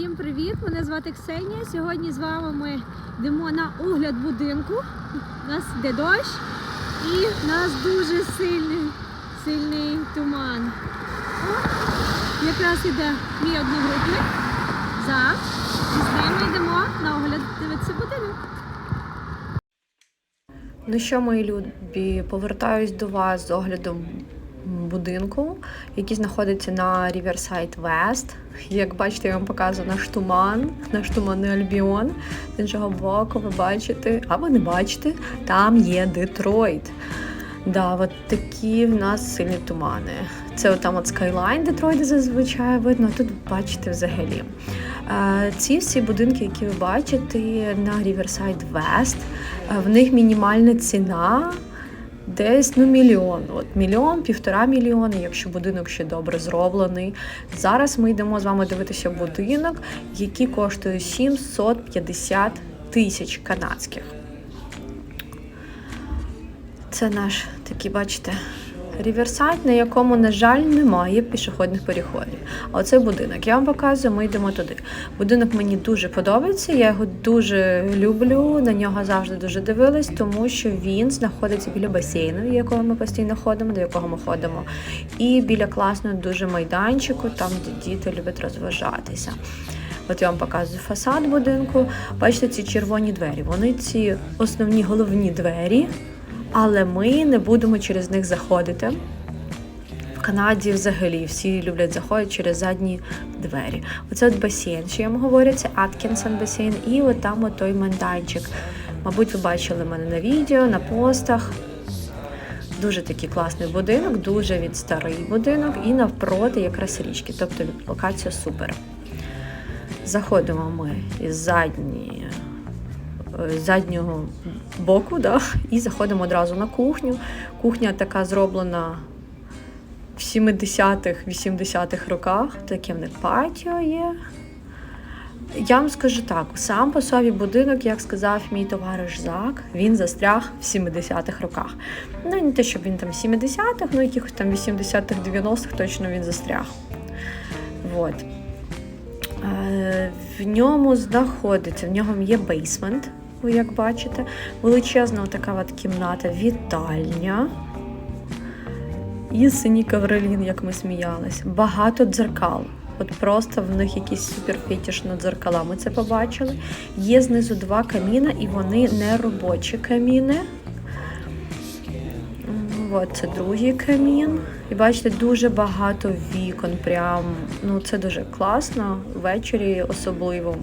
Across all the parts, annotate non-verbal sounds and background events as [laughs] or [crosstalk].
Всім привіт! Мене звати Ксенія. Сьогодні з вами ми йдемо на огляд будинку. У нас йде дощ і в нас дуже сильний, сильний туман. О, якраз іде мій одногрупник. Зак. І з ними йдемо на огляд дивитися будинок. Ну що, мої любі, повертаюсь до вас з оглядом будинку, який знаходиться на Riverside West. Як бачите, я вам показую наш туман, наш туманний Альбіон. З іншого боку, ви бачите, або не бачите, там є Детройт. Да, от такі в нас сильні тумани. Це от там от Skyline Детройта зазвичай видно, а тут бачите взагалі. Е, Ці всі будинки, які ви бачите на Riverside West, е, в них мінімальна ціна десь ну, мільйон. От мільйон, півтора мільйони, якщо будинок ще добре зроблений. Зараз ми йдемо з вами дивитися будинок, який коштує 750 тисяч канадських. Це наш такий, бачите, ріверсайд, на якому, на жаль, немає пішохідних переходів. А оцей будинок. Я вам показую, ми йдемо туди. Будинок мені дуже подобається, я його дуже люблю, на нього завжди дуже дивилась, тому що він знаходиться біля басейну, якого ми постійно ходимо, до якого ми ходимо, і біля класного дуже майданчику, там де діти люблять розважатися. От я вам показую фасад будинку. Бачите, ці червоні двері. Вони ці основні головні двері, але ми не будемо через них заходити. В Канаді взагалі всі люблять заходити через задні двері. Оце от басейн, що я вам Аткінсон басейн, і от там той майданчик. Мабуть, ви бачили мене на відео, на постах. Дуже такий класний будинок, дуже від старий будинок, і навпроти якраз річки. Тобто локація супер. Заходимо ми із задні, е, з заднього боку, да, і заходимо одразу на кухню. Кухня така зроблена в 70-х, 80-х роках. Таке в них патіо є. Я вам скажу так, сам по собі будинок, як сказав мій товариш Зак, він застряг в 70-х роках. Ну, не те, щоб він там в 70-х, ну якихось там 80-х, 90-х точно він застряг. Вот. Е, В ньому знаходиться, в ньому є бейсмент, ви як бачите, величезна така от кімната, вітальня. І синій ковролін, як ми сміялись. Багато дзеркал. От просто в них якийсь суперфетіш над дзеркалами. Ми це побачили. Є знизу два каміна, і вони не робочі каміни. От це другий камін. І бачите, дуже багато вікон. Прям ну це дуже класно. Ввечері особливо.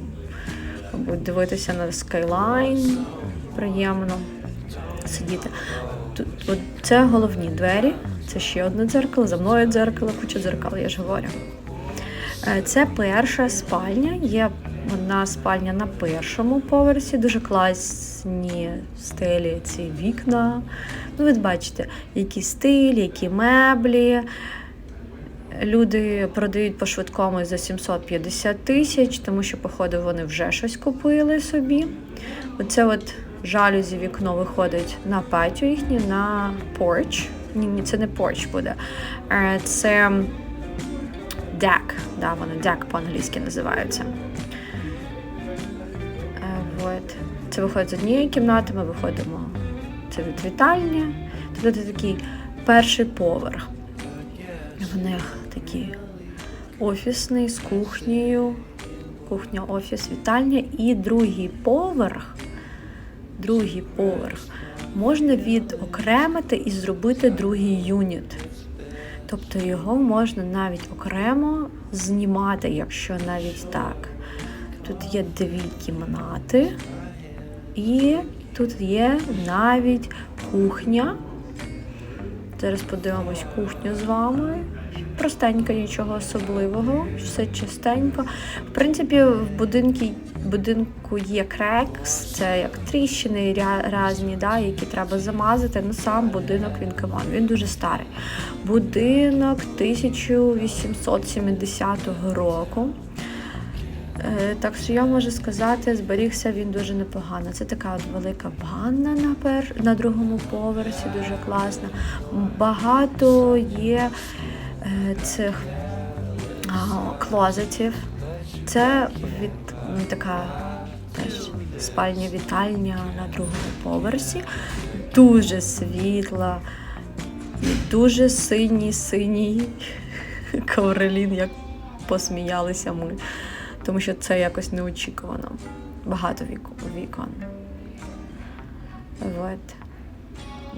Мабуть, дивитися на скайлайн. Приємно сидіти. Тут от це головні двері. Це ще одне дзеркало, за мною дзеркало, куча дзеркал, я ж говорю. Е, Це перша спальня. Є одна спальня на першому поверсі, дуже класні стелі ці вікна. Ну, ви бачите, які стиль, які меблі. Люди продають по швидкому за 750 тисяч, тому що, походу, вони вже щось купили собі. Оце от жалюзі вікно виходить на патіо їхнє, на порч. Ні, ні, це не порч буде. Е, Це deck, да, вони deck по-англійськи називаються. Е, Вот. Це виходить з однієї кімнати, ми виходимо. Це від вітальні. Тут це такий перший поверх. В них такий офісний з кухнею. Кухня, офіс, вітальня. І другий поверх. Другий поверх можна відокремити і зробити другий юніт. Тобто його можна навіть окремо знімати, якщо навіть так. Тут є дві кімнати, і тут є навіть кухня. Зараз подивимось кухню з вами. Простенько, нічого особливого, все чистенько. В принципі, в будинку, будинку є крекс, це як тріщини різні, да, які треба замазати. Ну сам будинок він камон, він дуже старий. Будинок 1870 року. Е, Так що я можу сказати, зберігся він дуже непогано. Це така от велика ванна на, пер... на другому поверсі, дуже класна. Багато є е, цих клозетів. Це від така теж спальня вітальня на другому поверсі. Дуже світла дуже синій синій [laughs] ковролін, як посміялися ми. Тому що це якось неочікувано. Багато вік- вікон. От.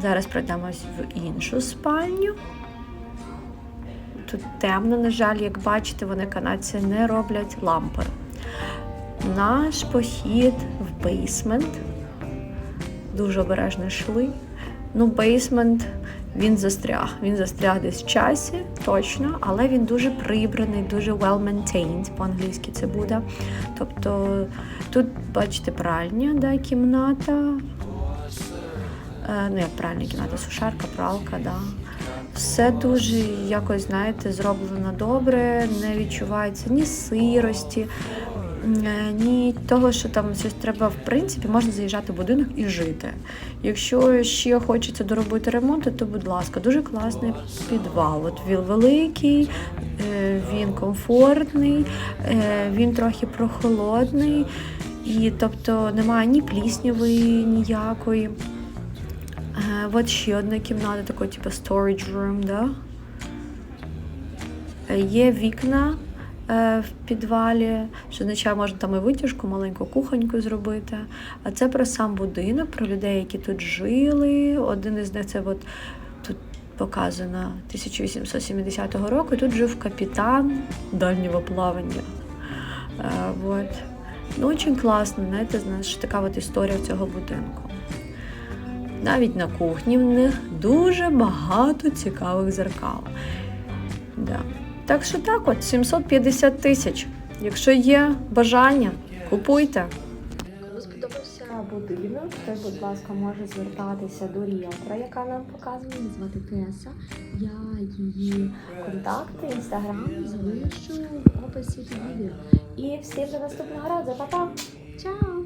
Зараз пройдемось в іншу спальню. Тут темно, на жаль, як бачите, вони канадці не роблять лампи. Наш похід в бейсмент. Дуже обережно йшли. Ну, бейсмент він застряг. Він застряг десь в часі, точно, але він дуже прибраний, дуже well maintained, по-англійськи це буде. Тобто тут, бачите, пральня, да, кімната. Е, ну, як пральня кімната, сушарка, пралка, да. Все дуже якось, знаєте, зроблено добре, не відчувається ні сирості, ні того, що там щось треба, в принципі, можна заїжджати в будинок і жити. Якщо ще хочеться доробити ремонт, то будь ласка, дуже класний підвал. От він великий, е, він комфортний, е, він трохи прохолодний, і тобто немає ні пліснявої ніякої. Е, От ще одна кімната, такий, типу storage room, да? Е, Є вікна е, в підвалі, що означає, можна там і витяжку, маленьку кухоньку зробити. А це про сам будинок, про людей, які тут жили. Один із них це от тут показано 1870 року. Тут жив капітан дальнього плавання. Е, от. Ну, очень класно, знаєте, знаєш, така от історія цього будинку. Навіть на кухні в них дуже багато цікавих зеркал. Да. Так що так, от 750 тисяч. Якщо є бажання, купуйте. Будинок, то, будь ласка, може звертатися до ріелтора, яка нам показує. Її звати Теса. Я її контакти, інстаграм залишу в описі під відео. І всім до наступного разу. Па-па! Чао!